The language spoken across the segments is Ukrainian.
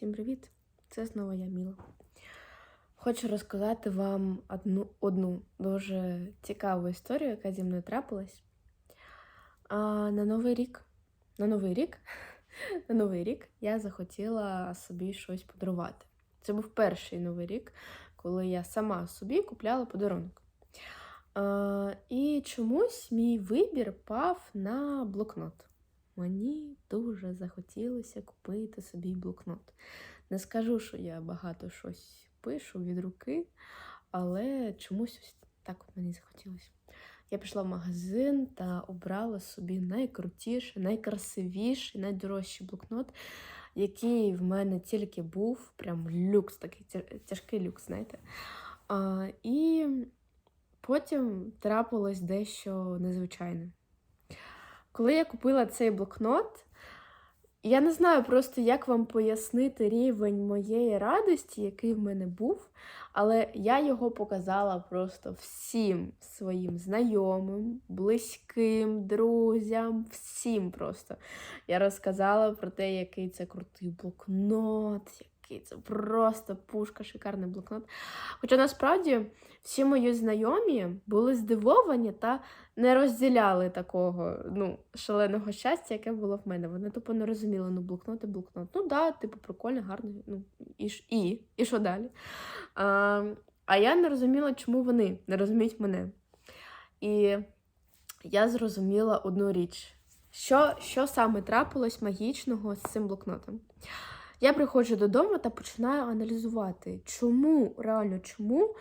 Всім привіт! Це знову я Міла. Хочу розказати вам одну, одну дуже цікаву історію, яка зі мною трапилась. А, на Новий рік. На Новий рік. На Новий рік я захотіла собі щось подарувати. Це був перший новий рік, коли я сама собі купляла подарунок. А, і чомусь мій вибір пав на блокнот. Мені дуже захотілося купити собі блокнот. Не скажу, що я багато щось пишу від руки, але чомусь ось так мені захотілося. Я пішла в магазин та обрала собі найкрутіший, найкрасивіший, найдорожчий блокнот, який в мене тільки був. Прям люкс, такий тяжкий люкс, знаєте. А, і потім трапилось дещо незвичайне. Коли я купила цей блокнот, я не знаю просто, як вам пояснити рівень моєї радості, який в мене був, але я його показала просто всім своїм знайомим, близьким, друзям, всім просто. Я розказала про те, який це крутий блокнот, який це просто пушка, шикарний блокнот. Хоча насправді всі мої знайомі були здивовані та не розділяли такого ну, шаленого щастя, яке було в мене. Вони тупо не розуміли, ну, блокнот і блокнот. Ну да, типу, прикольно, гарно. Ну, і, і, і що далі? А, а я не розуміла, чому вони не розуміють мене. І я зрозуміла одну річ. Що, що саме трапилось магічного з цим блокнотом? Я приходжу додому та починаю аналізувати, чому, реально, чому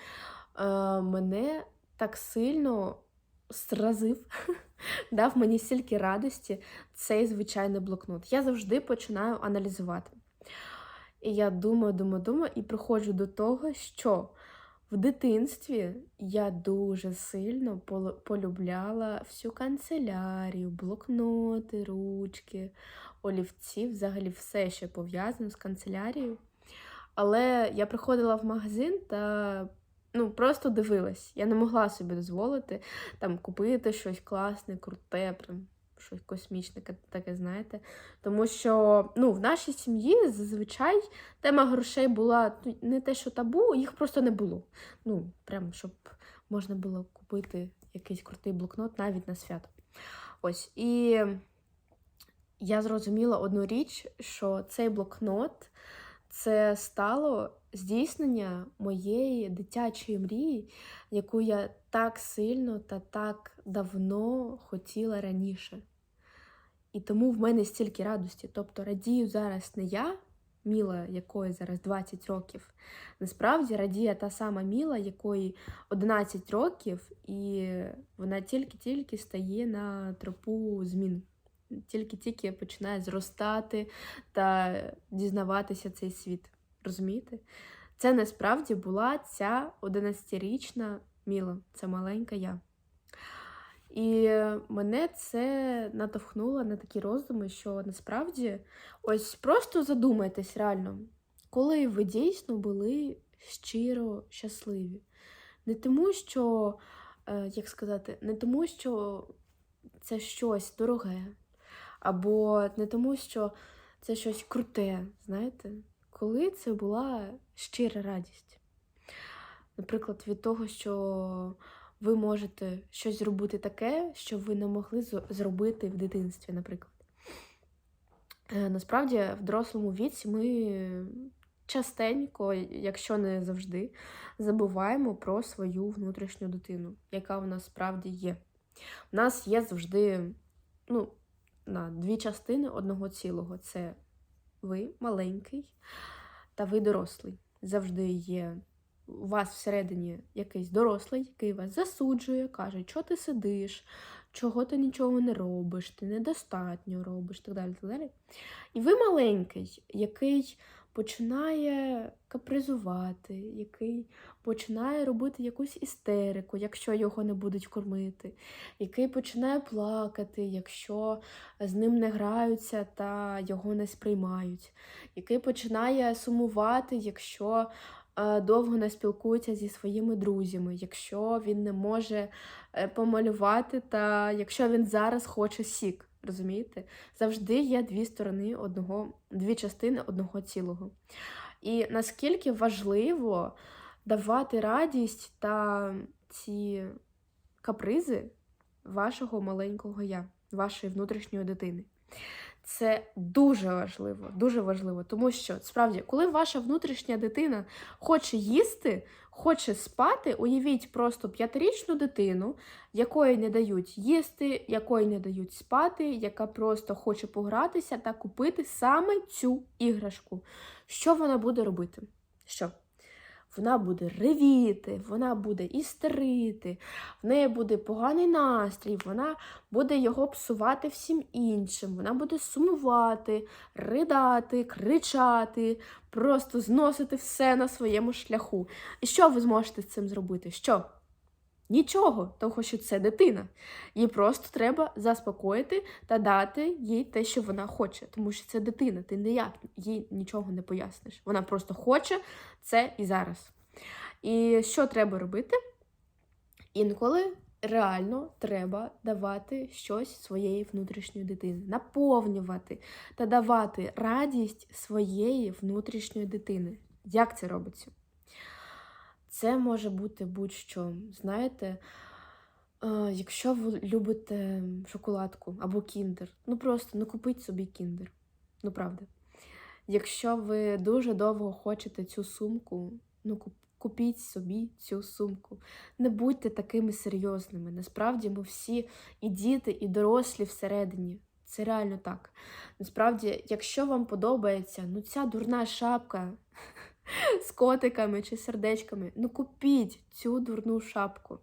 е, мене так сильно сразив, дав мені стільки радості цей звичайний блокнот. Я завжди починаю аналізувати. І я думаю, думаю, думаю, і приходжу до того, що в дитинстві я дуже сильно полюбляла всю канцелярію, блокноти, ручки, олівці, взагалі все, що пов'язано з канцелярією. Але я приходила в магазин та ну, просто дивилась. Я не могла собі дозволити там купити щось класне, круте, прям щось космічне, таке, знаєте. Тому що ну, в нашій сім'ї зазвичай тема грошей була ну, не те, що табу, їх просто не було. Ну, прям щоб можна було купити якийсь крутий блокнот навіть на свято. Ось. І я зрозуміла одну річ, що цей блокнот це стало здійснення моєї дитячої мрії, яку я так сильно та так давно хотіла раніше. І тому в мене стільки радості. Тобто радію зараз не я, Міла, якої зараз 20 років. Насправді радіє та сама Міла, якої 11 років, і вона тільки-тільки стає на тропу змін. Тільки-тільки починає зростати та дізнаватися цей світ. Розумієте? Це насправді була ця 11-річна Міла, це маленька я. І мене це натовхнуло на такі роздуми, що насправді ось просто задумайтесь реально, коли ви дійсно були щиро щасливі. Не тому, що, е, як сказати, не тому, що це щось дороге, або не тому, що це щось круте, знаєте, коли це була щира радість. Наприклад, від того, що ви можете щось зробити таке, що ви не могли зробити в дитинстві, наприклад. Е, Насправді, в дорослому віці ми частенько, якщо не завжди, забуваємо про свою внутрішню дитину, яка у нас справді є. У нас є завжди ну, на дві частини одного цілого: це ви маленький та ви дорослий. Завжди є у вас всередині якийсь дорослий, який вас засуджує, каже, що ти сидиш, чого ти нічого не робиш, ти недостатньо робиш, так далі. так далі. І ви маленький, який починає капризувати, який починає робити якусь істерику, якщо його не будуть кормити, який починає плакати, якщо з ним не граються та його не сприймають, який починає сумувати, якщо е, довго не спілкується зі своїми друзями, якщо він не може е, помалювати, та якщо він зараз хоче сік. Розумієте? Завжди є дві сторони одного, дві частини одного цілого. І наскільки важливо давати радість та ці капризи вашого маленького я, вашої внутрішньої дитини. Це дуже важливо, дуже важливо, тому що справді, коли ваша внутрішня дитина хоче їсти, хоче спати, уявіть просто п'ятирічну дитину, якої не дають їсти, якої не дають спати, яка просто хоче погратися та купити саме цю іграшку. Що вона буде робити? Що? Вона буде ревіти, вона буде істерити, в неї буде поганий настрій, вона буде його псувати всім іншим, вона буде сумувати, ридати, кричати, просто зносити все на своєму шляху. І що ви зможете з цим зробити? Що? Нічого, того що це дитина. Їй просто треба заспокоїти та дати їй те, що вона хоче, тому що це дитина, ти ніяк їй нічого не поясниш. Вона просто хоче це і зараз. І що треба робити? Інколи реально треба давати щось своєї внутрішньої дитини, наповнювати та давати радість своєї внутрішньої дитини. Як це робиться? Це може бути будь-що. Знаєте, якщо ви любите шоколадку або кіндер, ну просто ну купіть собі кіндер. Ну правда. Якщо ви дуже довго хочете цю сумку, ну купіть собі цю сумку. Не будьте такими серйозними. Насправді ми всі і діти, і дорослі всередині. Це реально так. Насправді, якщо вам подобається ну ця дурна шапка з котиками чи сердечками, ну купіть цю дурну шапку.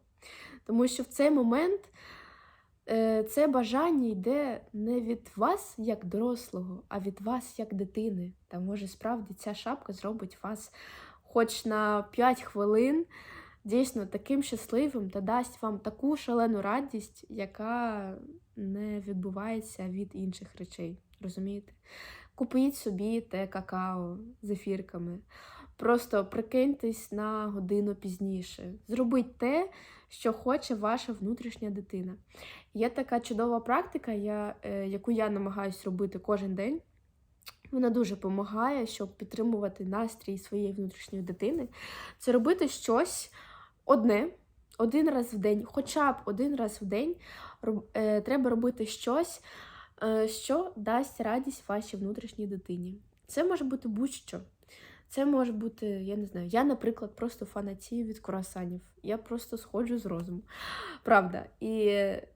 Тому що в цей момент е, це бажання йде не від вас як дорослого, а від вас як дитини. Та може справді ця шапка зробить вас хоч на 5 хвилин дійсно таким щасливим та дасть вам таку шалену радість, яка не відбувається від інших речей. Розумієте? Купіть собі те какао з ефірками. Просто прикиньтесь на годину пізніше. Зробіть те, що хоче ваша внутрішня дитина. Є така чудова практика, я, е, яку я намагаюся робити кожен день. Вона дуже допомагає, щоб підтримувати настрій своєї внутрішньої дитини. Це робити щось одне, один раз в день, хоча б один раз в день роб- е, треба робити щось, е, що дасть радість вашій внутрішній дитині. Це може бути будь-що. Це може бути, я не знаю, я, наприклад, просто фанатію від круасанів. Я просто сходжу з розуму. Правда. І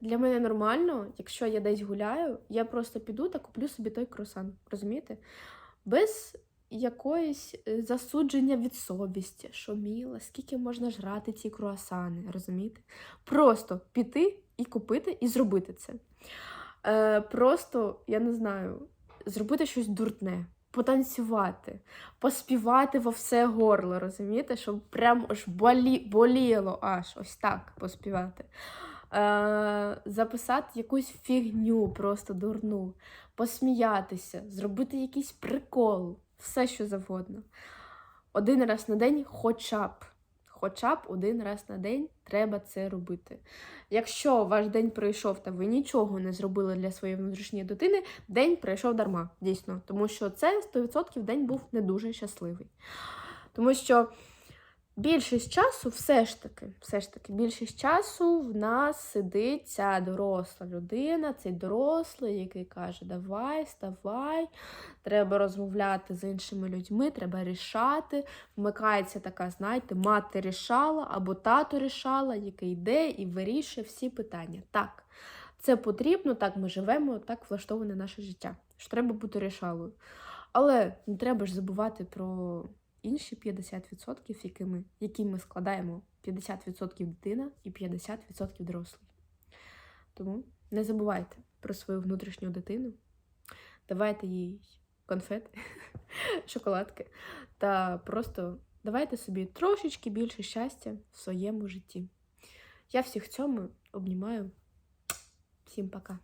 для мене нормально, якщо я десь гуляю, я просто піду та куплю собі той круасан. Розумієте? Без якоїсь е, засудження від совісті, що міла, скільки можна жрати ці круасани, розумієте? Просто піти і купити, і зробити це. Е, просто, я не знаю, зробити щось дурне, потанцювати, поспівати во все горло, розумієте? Щоб прям аж болі, боліло аж ось так поспівати. Е, записати якусь фігню просто дурну, посміятися, зробити якийсь прикол, все що завгодно. Один раз на день хоча б. Хоча б один раз на день треба це робити. Якщо ваш день пройшов та ви нічого не зробили для своєї внутрішньої дитини, день пройшов дарма, дійсно. Тому що це 100% день був не дуже щасливий. Тому що більшість часу, все ж таки, все ж таки, більшість часу в нас сидить ця доросла людина, цей дорослий, який каже: Давай, ставай, треба розмовляти з іншими людьми, треба рішати. Вмикається така, знаєте, мати рішала або тато рішала, який йде і вирішує всі питання. Так, це потрібно, так ми живемо, так влаштоване наше життя. Що треба бути рішалою. Але не треба ж забувати про інші 50%, які ми, які ми складаємо 50% дитина і 50% дорослий. Тому не забувайте про свою внутрішню дитину, давайте їй конфети, шоколадки та просто давайте собі трошечки більше щастя в своєму житті. Я всіх цьому обнімаю. Всім пока.